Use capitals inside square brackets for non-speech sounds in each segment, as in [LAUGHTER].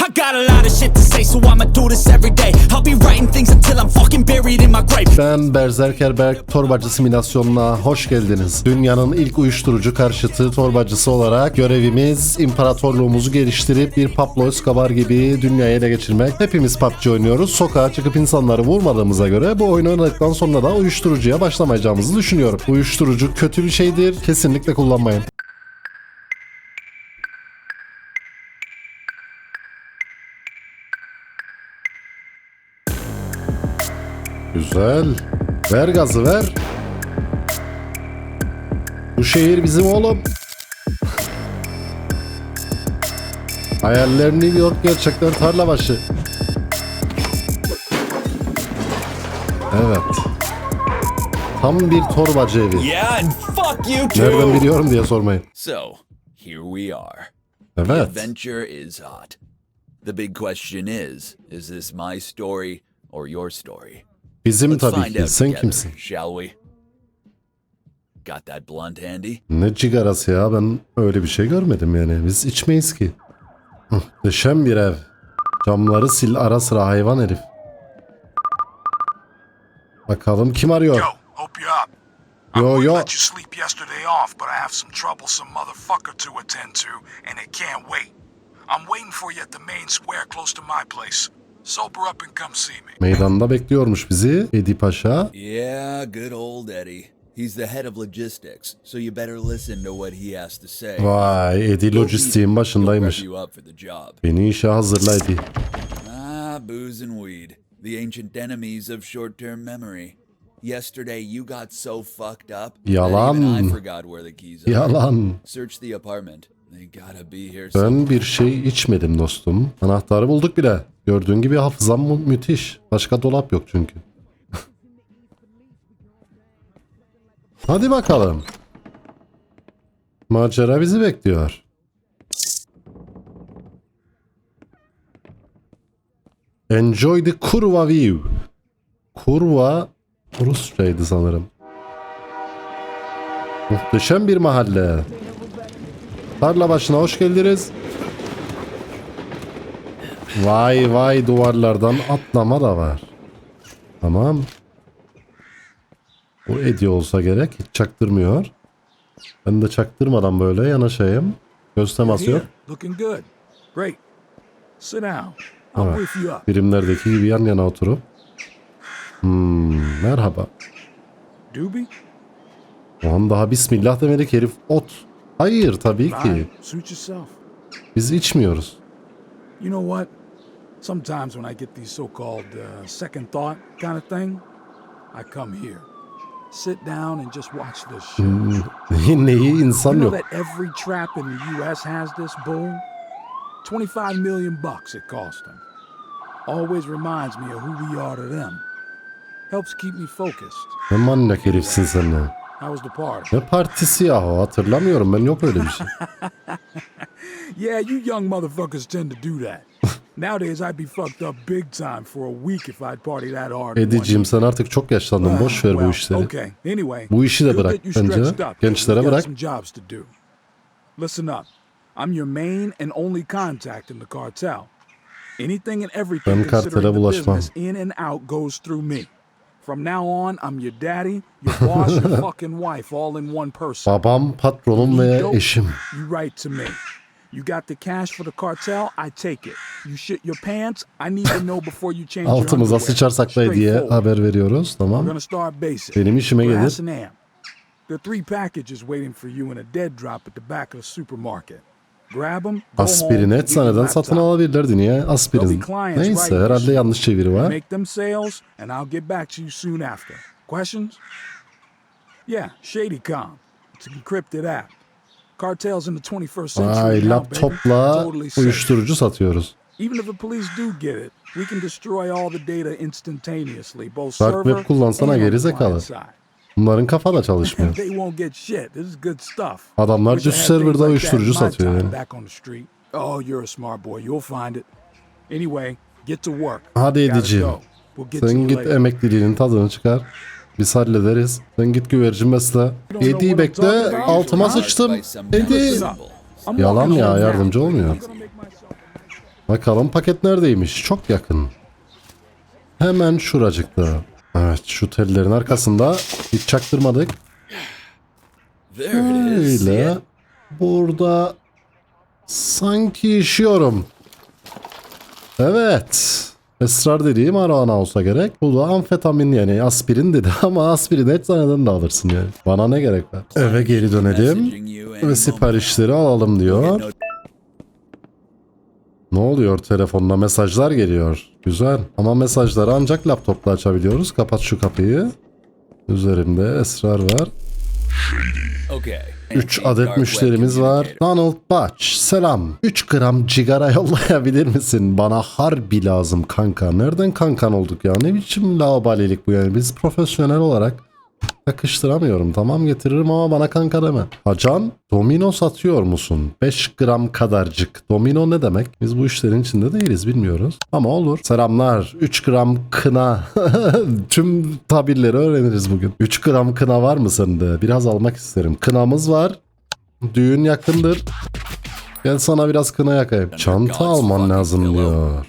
I got a lot of shit to say, so I'ma do this every day. I'll be writing things until I'm fucking buried in my grave. Ben Berserker Berk torbacı simülasyonuna hoş geldiniz. Dünyanın ilk uyuşturucu karşıtı torbacısı olarak görevimiz imparatorluğumuzu geliştirip bir Pablo Escobar gibi dünyayı ele geçirmek. Hepimiz PUBG oynuyoruz. Sokağa çıkıp insanları vurmadığımıza göre bu oyunu oynadıktan sonra da uyuşturucuya başlamayacağımızı düşünüyorum. Uyuşturucu kötü bir şeydir. Kesinlikle kullanmayın. Güzel. Ver gazı ver. Bu şehir bizim oğlum. Hayaller New York gerçekten tarla başı. Evet. Tam bir torbacı evi. Yeah, and fuck you too. Nereden biliyorum diye sormayın. So, here we are. Evet. Adventure is hot. The big question is is this my story or your story? Bizim tabii ki. Sen kimsin? shall we? Got that blunt handy? Ne cigarası ya ben öyle bir şey görmedim yani. Biz içmeyiz ki. Muhteşem bir ev. Camları sil ara sıra hayvan herif. Bakalım kim arıyor? Yo, hope you're up. I Yo, yo. let you sleep yesterday off, but I have some troublesome motherfucker to attend to, and it can't wait. I'm waiting for you at the main square close to my place. Sober up and come see me. Meydanda bekliyormuş bizi Edi Paşa. Yeah, good old Eddie. He's the head of logistics, so you better listen to what he has to say. Vay Edi lojistiğin başındaymış. Beni işe hazırla Edi. Ah, booze and weed, the ancient enemies of short-term memory. Yesterday you got so fucked up that Yalan. even I forgot where the keys are. Yalan. Search the apartment. Ben bir şey içmedim dostum. Anahtarı bulduk bile. Gördüğün gibi hafızam mü- müthiş. Başka dolap yok çünkü. [LAUGHS] Hadi bakalım. Macera bizi bekliyor. Enjoy the Kurva view. Kurva Rusçaydı sanırım. Muhteşem bir mahalle. Tarla başına hoş geldiniz. Vay vay duvarlardan atlama da var. Tamam. Bu Eddie olsa gerek. Hiç çaktırmıyor. Ben de çaktırmadan böyle yanaşayım. Göz teması yok. Evet. Birimlerdeki gibi yan yana oturup. Hmm, merhaba. Doobie? O an daha bismillah demedik herif ot. Hayır tabii ki. Fine. Suit yourself. Biz içmiyoruz. You know what? Sometimes when I get these so-called uh, second thought kind of thing, I come here, sit down and just watch this shit. [LAUGHS] Neyi You insan know yok. that every trap in the U.S. has this bull? 25 million bucks it cost them. Always reminds me of who we are to them. Helps keep me focused. Ne manyak herifsin sen ne? How was the party? Ne partisi yahu hatırlamıyorum ben yok öyle bir şey. [LAUGHS] Yeah, you young motherfuckers tend to do that. [LAUGHS] Nowadays, I'd be fucked up big time for a week if I'd party that hard. Ediciğim sen artık çok yaşlandın Ah, boş ver bu işleri. Okay. Anyway, Bu işi de bırak bence. Gençlere bırak. Listen up. I'm your main and only contact in the cartel. Anything and everything considering the business in and out goes through me. From now on, I'm your daddy, your boss, your [LAUGHS] fucking wife, all in one person. Babam, patronum ve eşim. You write to me. You got the cash for the cartel, I take it. You shit your pants, I need to know before you change your Altımıza sıçarsak da diye haber veriyoruz. Tamam. Benim işime gelir. There are three packages waiting for you in a dead drop at the back of the supermarket. Grab them. Aspirin eczaneden satın alabilirlerdi. Niye aspirin? Neyse herhalde yanlış çeviri var. Questions? Yeah, ShadyCom. It's an encrypted app. Cartels in the 21st century. Ay laptopla uyuşturucu satıyoruz. Even if the police do get it, we can destroy all the data instantaneously, both server and client side. Bunların kafa da çalışmıyor. Adamlar düz serverda uyuşturucu satıyor yani. Oh. Hadi Ediciğim. Sen git emekliliğinin tadını çıkar. Biz hallederiz. Sen git güvercin besle. Edi bekle. Altıma sıçtım. Edi. Listen up. I'm Yalan ya yardımcı olmuyor. Bakalım paket neredeymiş? Çok yakın. Hemen şuracıkta. Evet şu tellerin arkasında hiç çaktırmadık. There it is. See Öyle. it? Burada sanki işiyorum. Evet. Esrar dediğim arana olsa gerek. Bu da amfetamin yani aspirin dedi [LAUGHS] ama aspirin eczaneden de alırsın yani. Bana ne gerek var? Eve geri dönelim ve siparişleri alalım diyor. Ne oluyor telefonda mesajlar geliyor. Güzel ama mesajları ancak laptopla açabiliyoruz. Kapat şu kapıyı. Üzerinde esrar var. Okay. 3 Dark adet müşterimiz var. Donald Batch selam. 3 gram cigara [LAUGHS] yollayabilir misin? Bana harbi lazım kanka. Nereden kankan olduk ya? Ne biçim laubalilik bu yani? Biz profesyonel olarak yakıştıramıyorum. Tamam getiririm ama bana kanka deme. Hacan domino satıyor musun? 5 gram kadarcık. Domino ne demek? Biz bu işlerin içinde değiliz bilmiyoruz. Ama olur. Selamlar. 3 gram kına. [LAUGHS] Tüm tabirleri öğreniriz bugün. 3 gram kına var mı sende? Biraz almak isterim. Kınamız var. Düğün yakındır. Gel sana biraz kına yakayım. Çanta alman lazım diyor.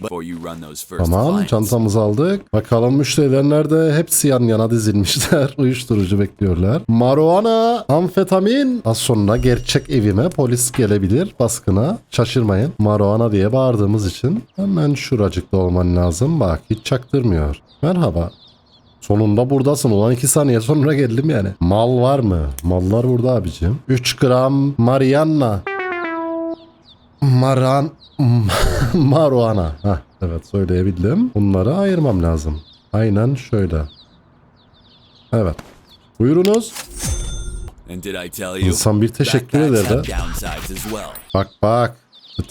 Tamam çantamızı aldık. Bakalım müşteriler nerede? Hepsi yan yana dizilmişler. [LAUGHS] Uyuşturucu bekliyorlar. Marijuana, amfetamin. Az sonra gerçek evime polis gelebilir baskına. Şaşırmayın. Marijuana diye bağırdığımız için hemen şuracıkta olman lazım. Bak hiç çaktırmıyor. Merhaba. Sonunda buradasın. Ulan 2 saniye sonra geldim yani. Mal var mı? Mallar burada abicim. 3 gram Mariana. Maran... [LAUGHS] Maruana. Hah, evet söyleyebildim. Bunları ayırmam lazım. Aynen şöyle. Evet. Buyurunuz. İnsan bir teşekkür eder de. Bak bak.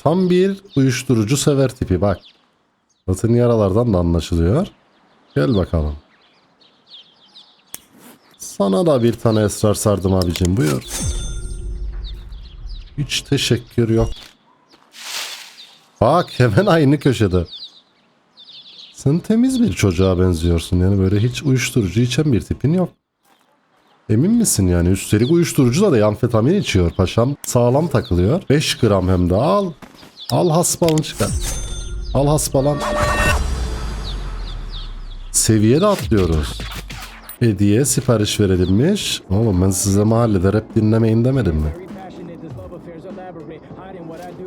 Tam bir uyuşturucu sever tipi bak. Zaten yaralardan da anlaşılıyor. Gel bakalım. Sana da bir tane esrar sardım abicim buyur. Hiç teşekkür yok. Bak hemen aynı köşede. Sen temiz bir çocuğa benziyorsun. Yani böyle hiç uyuşturucu içen bir tipin yok. Emin misin yani? Üstelik uyuşturucu da amfetamin içiyor paşam. Sağlam takılıyor. 5 gram hem de al. Al hasbalını çıkar. Al hasbalan. Seviye de atlıyoruz. Hediye sipariş verilmiş. Oğlum ben size mahallede rap dinlemeyin demedim mi?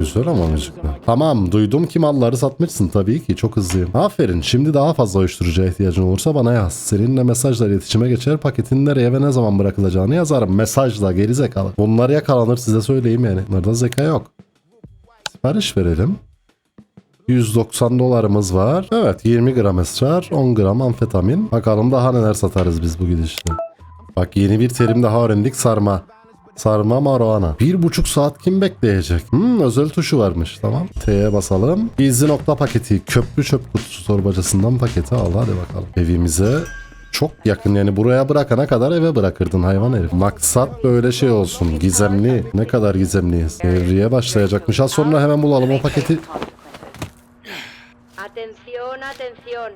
Güzel ama müzikler. Tamam duydum ki malları satmışsın tabii ki çok hızlıyım. Aferin şimdi daha fazla uyuşturucuya ihtiyacın olursa bana yaz. Seninle mesajla iletişime geçer paketin nereye ve ne zaman bırakılacağını yazarım. Mesajla gerizekalı. Bunlar yakalanır size söyleyeyim yani. Bunlarda zeka yok. Sipariş verelim. 190 dolarımız var. Evet 20 gram esrar, 10 gram amfetamin. Bakalım daha neler satarız biz bu gidişle. Bak yeni bir terim daha öğrendik sarma. Sarma marijuana. Bir buçuk saat kim bekleyecek? Hmm, özel tuşu varmış. Tamam. T'ye basalım. Gizli nokta paketi. Köprü çöp kutusu torbacasından paketi al. Hadi bakalım. Evimize çok yakın yani buraya bırakana kadar eve bırakırdın hayvan herif. Maksat böyle şey olsun. Gizemli. Ne kadar gizemliyiz. Devriye başlayacakmış. Az sonra hemen bulalım o paketi. Atención, atención.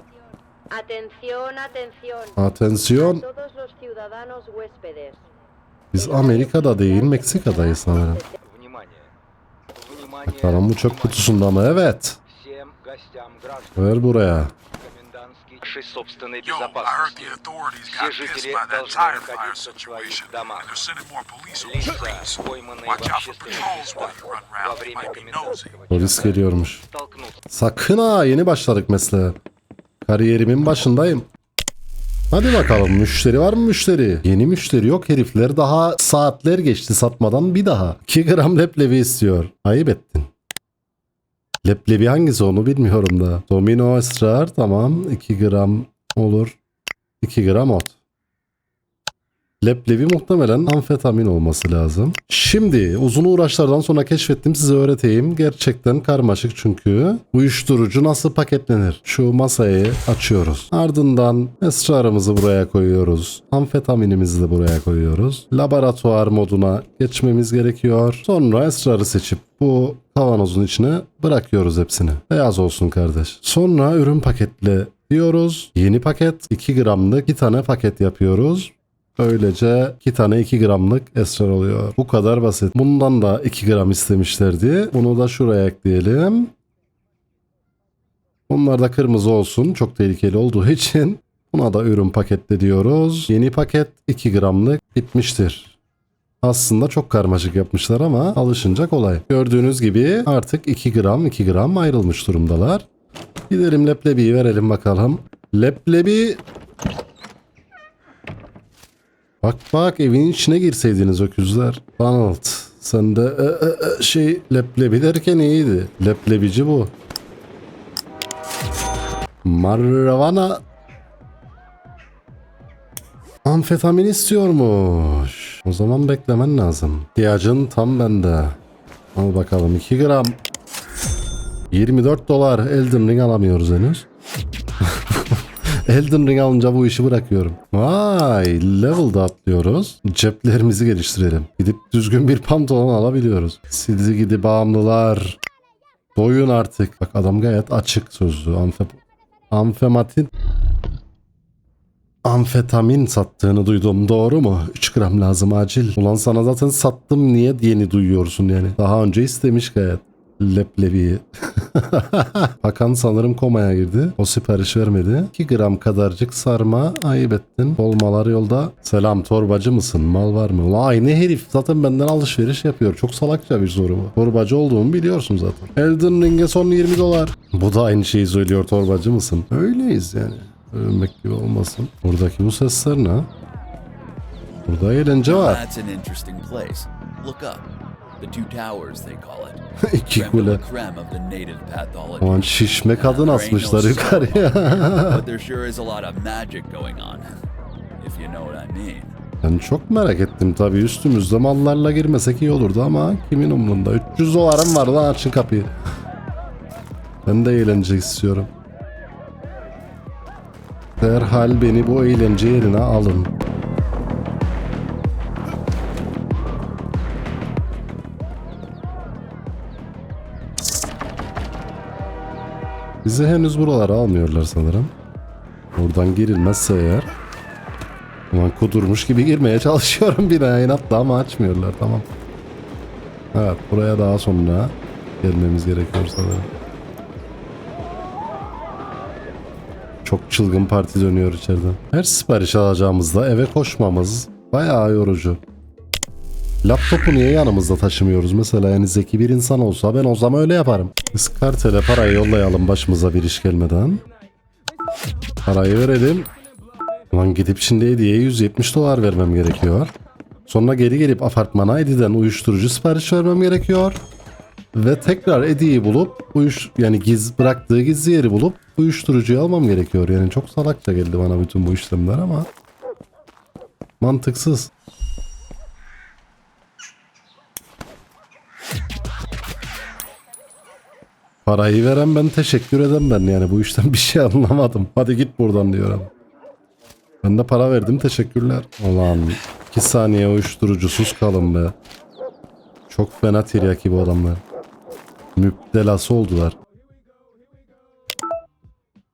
Atención, atención. Atensiyon. Todos los ciudadanos huéspedes. Biz Amerika'da değil Meksika'dayız sanırım. Внимание! Внимание Bakalım bu çöp kutusunda mı? Evet. всем гостям граждан. Ver buraya. Комендантский нашей собственной Yo, I heard безопасности. the authorities Все got pissed жители by that должны tire fire находиться в своих situation, домах. and they're sending more police on the streets. Лица, пойманные в Watch out for общественных patrols while местах you run во around. They время might be nosy. комендантского Polis часа geliyormuş. столкнутся Sakın ha yeni başladık mesleğe. Kariyerimin başındayım. Hadi bakalım müşteri var mı müşteri? Yeni müşteri yok herifler daha saatler geçti satmadan bir daha. 2 gram leblebi istiyor. Ayıp ettin. Leblebi hangisi onu bilmiyorum da. Domino esrar tamam 2 gram olur. 2 gram ot. Leblebi muhtemelen amfetamin olması lazım. Şimdi uzun uğraşlardan sonra keşfettim size öğreteyim. Gerçekten karmaşık çünkü. Uyuşturucu nasıl paketlenir? Şu masayı açıyoruz. Ardından esrarımızı buraya koyuyoruz. Amfetaminimizi de buraya koyuyoruz. Laboratuvar moduna geçmemiz gerekiyor. Sonra esrarı seçip bu kavanozun içine bırakıyoruz hepsini. Beyaz olsun kardeş. Sonra ürün paketle diyoruz. Yeni paket 2 gramlık 2 tane paket yapıyoruz. Böylece 2 tane 2 gramlık esrar oluyor. Bu kadar basit. Bundan da 2 gram istemişlerdi. Bunu da şuraya ekleyelim. Onlar da kırmızı olsun. Çok tehlikeli olduğu için. Buna da ürün paketle diyoruz. Yeni paket 2 gramlık bitmiştir. Aslında çok karmaşık yapmışlar ama alışınca kolay. Gördüğünüz gibi artık 2 gram 2 gram ayrılmış durumdalar. Gidelim leblebiyi verelim bakalım. Leblebi... Bak bak evin içine girseydiniz öküzler. Donald sen de e, e, e, şey leblebi derken iyiydi. Leblebici bu. Marravana Amfetamin istiyormuş. O zaman beklemen lazım. İhtiyacın tam bende. Al bakalım 2 gram. 24 dolar. Elden Ring alamıyoruz henüz. Elden Ring alınca bu işi bırakıyorum. Vay level da atlıyoruz. Ceplerimizi geliştirelim. Gidip düzgün bir pantolon alabiliyoruz. Sizi gidi bağımlılar. Doyun artık. Bak adam gayet açık sözlü. Amfe amfematin amfetamin sattığını duydum. Doğru mu? 3 gram lazım acil. Ulan sana zaten sattım niye yeni duyuyorsun yani. Daha önce istemiş gayet. Leblebiyi. [LAUGHS] Hakan sanırım komaya girdi. O sipariş vermedi. 2 gram kadarcık sarma ayıp ettin. Olmalar yolda. Selam torbacı mısın? Mal var mı? Ulan aynı herif zaten benden alışveriş yapıyor. Çok salakça bir soru bu. Torbacı olduğumu biliyorsun zaten. Elden Ring'e son 20 dolar. Bu da aynı şeyi söylüyor torbacı mısın? Öyleyiz yani. Övünmek gibi olmasın. Buradaki bu sesler ne? Burada eğlence var. The two towers, they call it. [LAUGHS] İki kule. Aman şişme kadın asmışlar yukarıya. soul, [LAUGHS] but there sure is a lot of magic going on. If you know what I mean. Ben çok merak ettim tabii üstümüzde mallarla girmesek iyi olurdu ama kimin umrunda 300 dolarım var lan açın kapıyı. Ben de eğlence istiyorum. Derhal beni bu eğlence yerine alın. Bizi henüz buralara almıyorlar sanırım. Buradan girilmezse eğer. Ulan kudurmuş gibi girmeye [LAUGHS] çalışıyorum binaya inatla ama açmıyorlar tamam. Evet buraya daha sonra gelmemiz gerekiyor sanırım. Çok çılgın parti dönüyor içeriden. Her sipariş alacağımızda eve koşmamız bayağı yorucu. Laptopu niye yanımızda taşımıyoruz mesela yani zeki bir insan olsa ben o zaman öyle yaparım. Biz kartele parayı yollayalım başımıza bir iş gelmeden. Parayı verelim. Ulan gidip şimdi Edi'ye 170 dolar vermem gerekiyor. Sonra geri gelip apartmana Edi'den uyuşturucu sipariş vermem gerekiyor. Ve tekrar Edi'yi bulup uyuş yani giz bıraktığı gizli yeri bulup uyuşturucuyu almam gerekiyor. Yani çok salakça geldi bana bütün bu işlemler ama mantıksız. Parayı veren ben teşekkür eden ben yani bu işten bir şey anlamadım. Hadi git buradan diyorum. Ben de para verdim teşekkürler. Ulan 2 saniye uyuşturucusuz kalın be. Çok fena tiryaki bu adamlar. Müptelası oldular.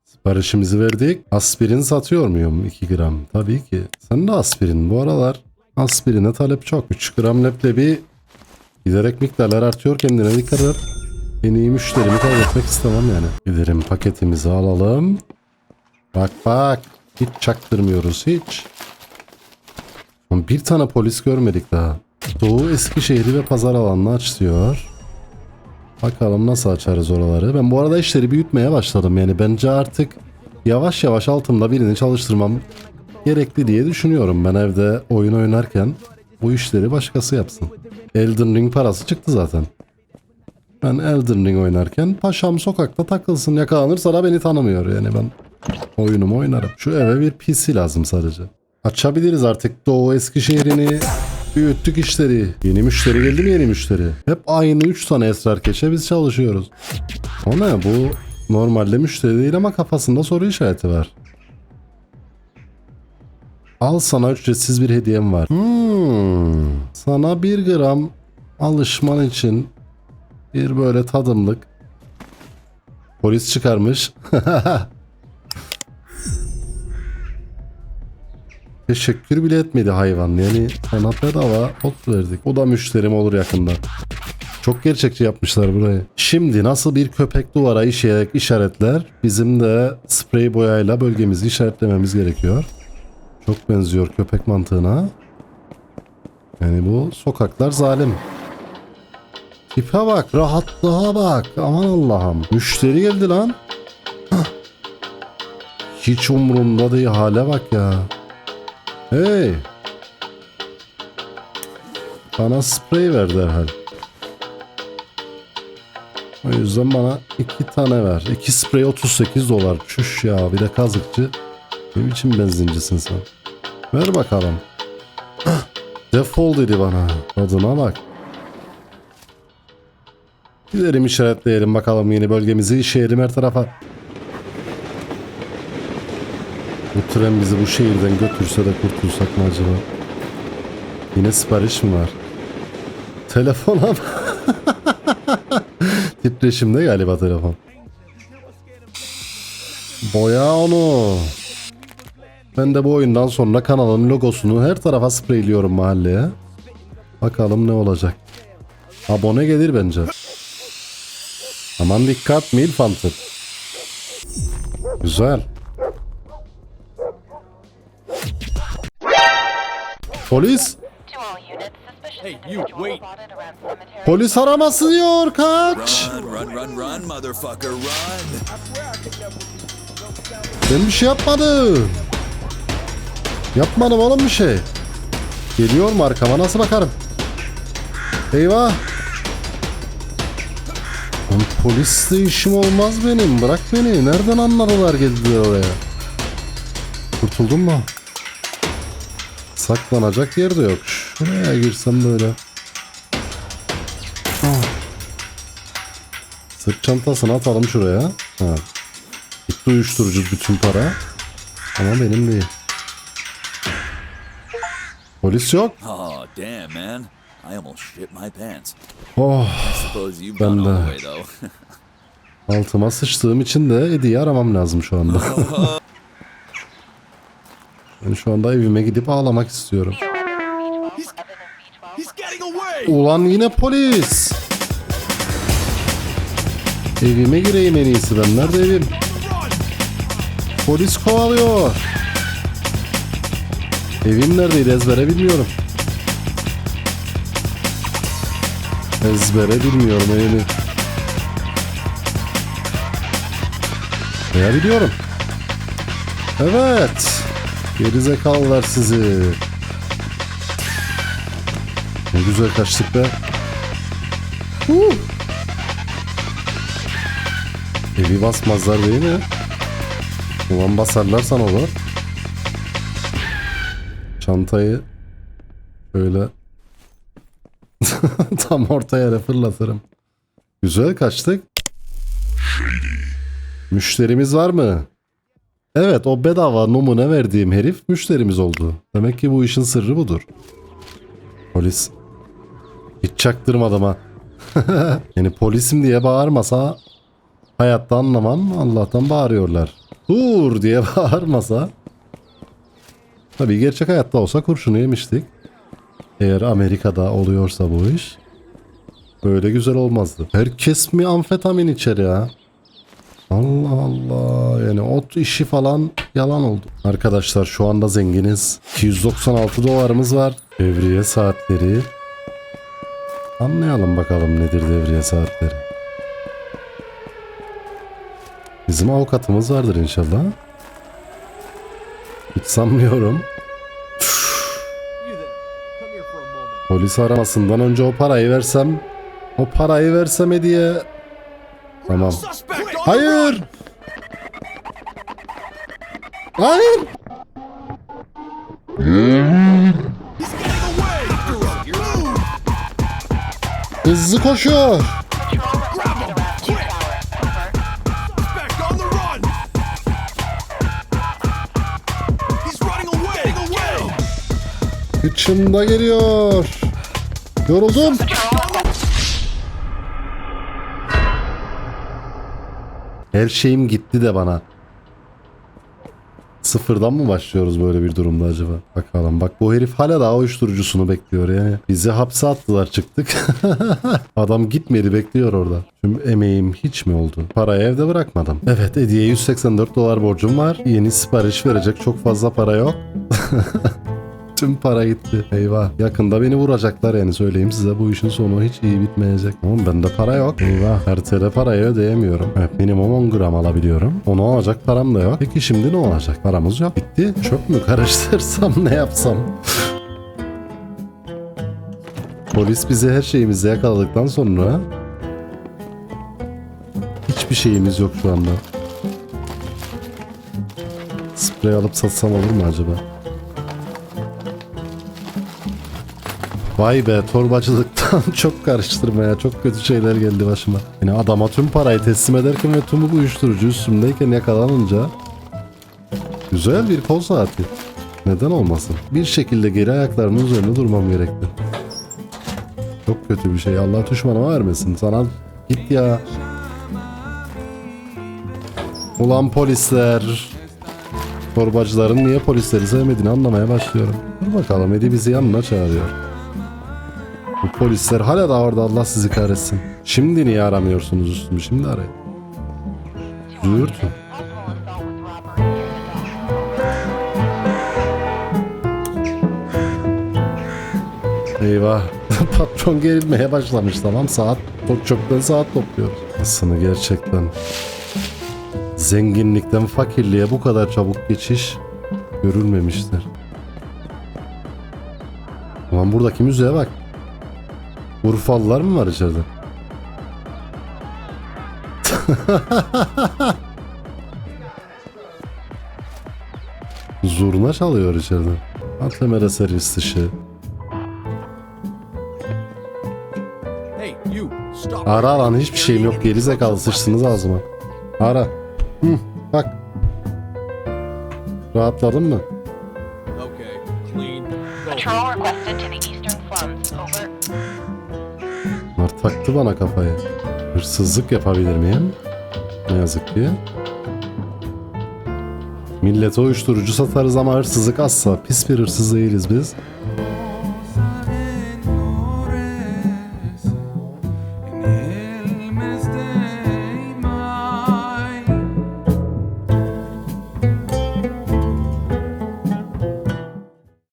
Siparişimizi verdik. Aspirin satıyor muyum 2 gram? Tabii ki. Sen de aspirin bu aralar. Aspirine talep çok. 3 gram leblebi giderek miktarlar artıyor kendine dikkat et. En iyi müşterimi kaybetmek istemem yani. Gidelim paketimizi alalım. Bak bak. Hiç çaktırmıyoruz hiç. Bir tane polis görmedik daha. Doğu Eskişehir'i ve pazar alanını aç diyor. Bakalım nasıl açarız oraları. Ben bu arada işleri büyütmeye başladım. Yani bence artık yavaş yavaş altımda birini çalıştırmam gerekli diye düşünüyorum. Ben evde oyun oynarken bu işleri başkası yapsın. Elden Ring parası çıktı zaten. Ben Elden Ring oynarken paşam sokakta takılsın yakalanırsa da beni tanımıyor yani ben oyunumu oynarım. Şu eve bir PC lazım sadece. Açabiliriz artık Doğu Eskişehir'ini büyüttük işleri. Yeni müşteri geldi mi yeni müşteri? Hep aynı 3 tane esrar keçe biz çalışıyoruz. O ne bu normalde müşteri değil ama kafasında soru işareti var. Al sana ücretsiz bir hediyem var. Hmm, sana bir gram alışman için bir böyle tadımlık. Polis çıkarmış. [LAUGHS] Teşekkür bile etmedi hayvan. Yani ona bedava ot verdik. O da müşterim olur yakında. Çok gerçekçi yapmışlar burayı. Şimdi nasıl bir köpek duvara işaret, işaretler bizim de sprey boyayla bölgemizi işaretlememiz gerekiyor. Çok benziyor köpek mantığına. Yani bu sokaklar zalim. Tipe bak, rahatlığa bak. Aman Allah'ım. Müşteri geldi lan. Hiç umurumda değil hale bak ya. Hey. Bana sprey ver derhal. O yüzden bana iki tane ver. İki sprey 38 dolar. Çüş ya bir de kazıkçı. Ne biçim benzincisin sen? Ver bakalım. [CLEARS THROAT] Defol dedi bana. Adına bak. Gidelim işaretleyelim bakalım yeni bölgemizi işeyelim her tarafa. Bu tren bizi bu şehirden götürse de kurtulsak mı acaba? Yine sipariş mi var? Telefona bak. [LAUGHS] Titreşimde galiba telefon. Boya onu. Ben de bu oyundan sonra kanalın logosunu her tarafa spreyliyorum mahalleye. Bakalım ne olacak. Abone gelir bence. Aman dikkat Milf Hunter. Güzel. Polis. Hey, you, wait. Polis araması diyor kaç. Run, run, run, run, motherfucker, run! Ben bir şey yapmadım. Yapmadım oğlum bir şey. Geliyor mu arkama nasıl bakarım? Eyvah. Lan polisle işim olmaz benim. Bırak beni. Nereden anladılar geldiler oraya? Kurtuldun mu? Saklanacak yer de yok. Şuraya girsem böyle. Ah. Sırt çantasını atalım şuraya. Ha. Gitti uyuşturucu bütün para. Ama benim değil. Polis yok. Oh, damn, man. I almost shit my pants. Oh. Ben de. [LAUGHS] Altıma sıçtığım için de Eddie'yi aramam lazım şu anda. [LAUGHS] ben şu anda evime gidip ağlamak istiyorum. Ulan yine polis. Evime gireyim en iyisi ben. Nerede evim? Polis kovalıyor. Evim neredeydi ezbere bilmiyorum. Ezbere bilmiyorum evimi. Veya biliyorum. Evet. Gerizekalılar sizi. Ne güzel kaçtık be. Huh. Evi basmazlar değil mi? Ulan basarlarsan olur. Çantayı şöyle [LAUGHS] tam orta yere fırlatırım. Güzel kaçtık. Müşterimiz var mı? Evet o bedava numune verdiğim herif müşterimiz oldu. Demek ki bu işin sırrı budur. Polis. Hiç çaktırmadım ha. [LAUGHS] yani polisim diye bağırmasa hayatta anlamam. Allah'tan bağırıyorlar. Dur diye [LAUGHS] bağırmasa. Tabii gerçek hayatta olsa kurşunu yemiştik. Eğer Amerika'da oluyorsa bu iş. Böyle güzel olmazdı. Herkes mi amfetamin içer ya? Allah Allah. Yani ot işi falan yalan oldu. Arkadaşlar şu anda zenginiz. 296 dolarımız var. Devriye saatleri. Anlayalım bakalım nedir devriye saatleri. Bizim avukatımız vardır inşallah. Sanmıyorum. Polis aramasından önce o parayı versem o parayı versem hediye Tamam. Hayır. Hayır. Hızlı koşuyor. Kıçımda geliyor. Yoruldum. Her şeyim gitti de bana. Sıfırdan mı başlıyoruz böyle bir durumda acaba? Bakalım bak bu herif hala daha uyuşturucusunu bekliyor yani. Bizi hapse attılar çıktık. [LAUGHS] Adam gitmedi bekliyor orada. Tüm emeğim hiç mi oldu? Parayı evde bırakmadım. Evet Ediye 184 dolar borcum var. Yeni sipariş verecek çok fazla para yok. [LAUGHS] Tüm para gitti. Eyvah. Yakında beni vuracaklar yani söyleyeyim size bu işin sonu hiç iyi bitmeyecek. Ama bende para yok. Eyvah. Her tele parayı ödeyemiyorum. Evet, minimum 10 gram alabiliyorum. Onu alacak param da yok. Peki şimdi ne olacak? Paramız yok. Bitti. Çöp mü karıştırsam ne yapsam? Polis bizi her şeyimizi yakaladıktan sonra hiçbir şeyimiz yok şu anda. Sprey alıp satsam olur mu acaba? Vay be torbacılıktan [LAUGHS] çok karıştırmaya çok kötü şeyler geldi başıma. Yani adama tüm parayı teslim ederken ve tüm bu uyuşturucu üstümdeyken yakalanınca güzel bir kol saati. Neden olmasın? Bir şekilde geri ayaklarımın üzerinde durmam gerekti. Çok kötü bir şey. Allah düşmanıma vermesin. Sana git ya. Ulan polisler. Torbacıların niye polisleri sevmediğini anlamaya başlıyorum. Dur bakalım Edi bizi yanına çağırıyor. Polisler hala da orada Allah sizi kahretsin. Şimdi niye aramıyorsunuz üstümü? Şimdi arayın. Züğürtün. Eyvah. [LAUGHS] Patron gerilmeye başlamış tamam saat çok çoktan saat topluyoruz. Aslında gerçekten zenginlikten fakirliğe bu kadar çabuk geçiş görülmemiştir. Ulan buradaki müzeye bak. Urfalılar mı var içeride? Zurna çalıyor içeride. Atemere servis dışı. Ara lan hiçbir şeyim yok. Geri zekalı sıçtınız ağzıma. Ara. Hı, bak. Rahatladın mı? Okay, taktı bana kafayı. Hırsızlık yapabilir miyim? Ne yazık ki. Millete uyuşturucu satarız ama hırsızlık asla. Pis bir hırsız değiliz biz.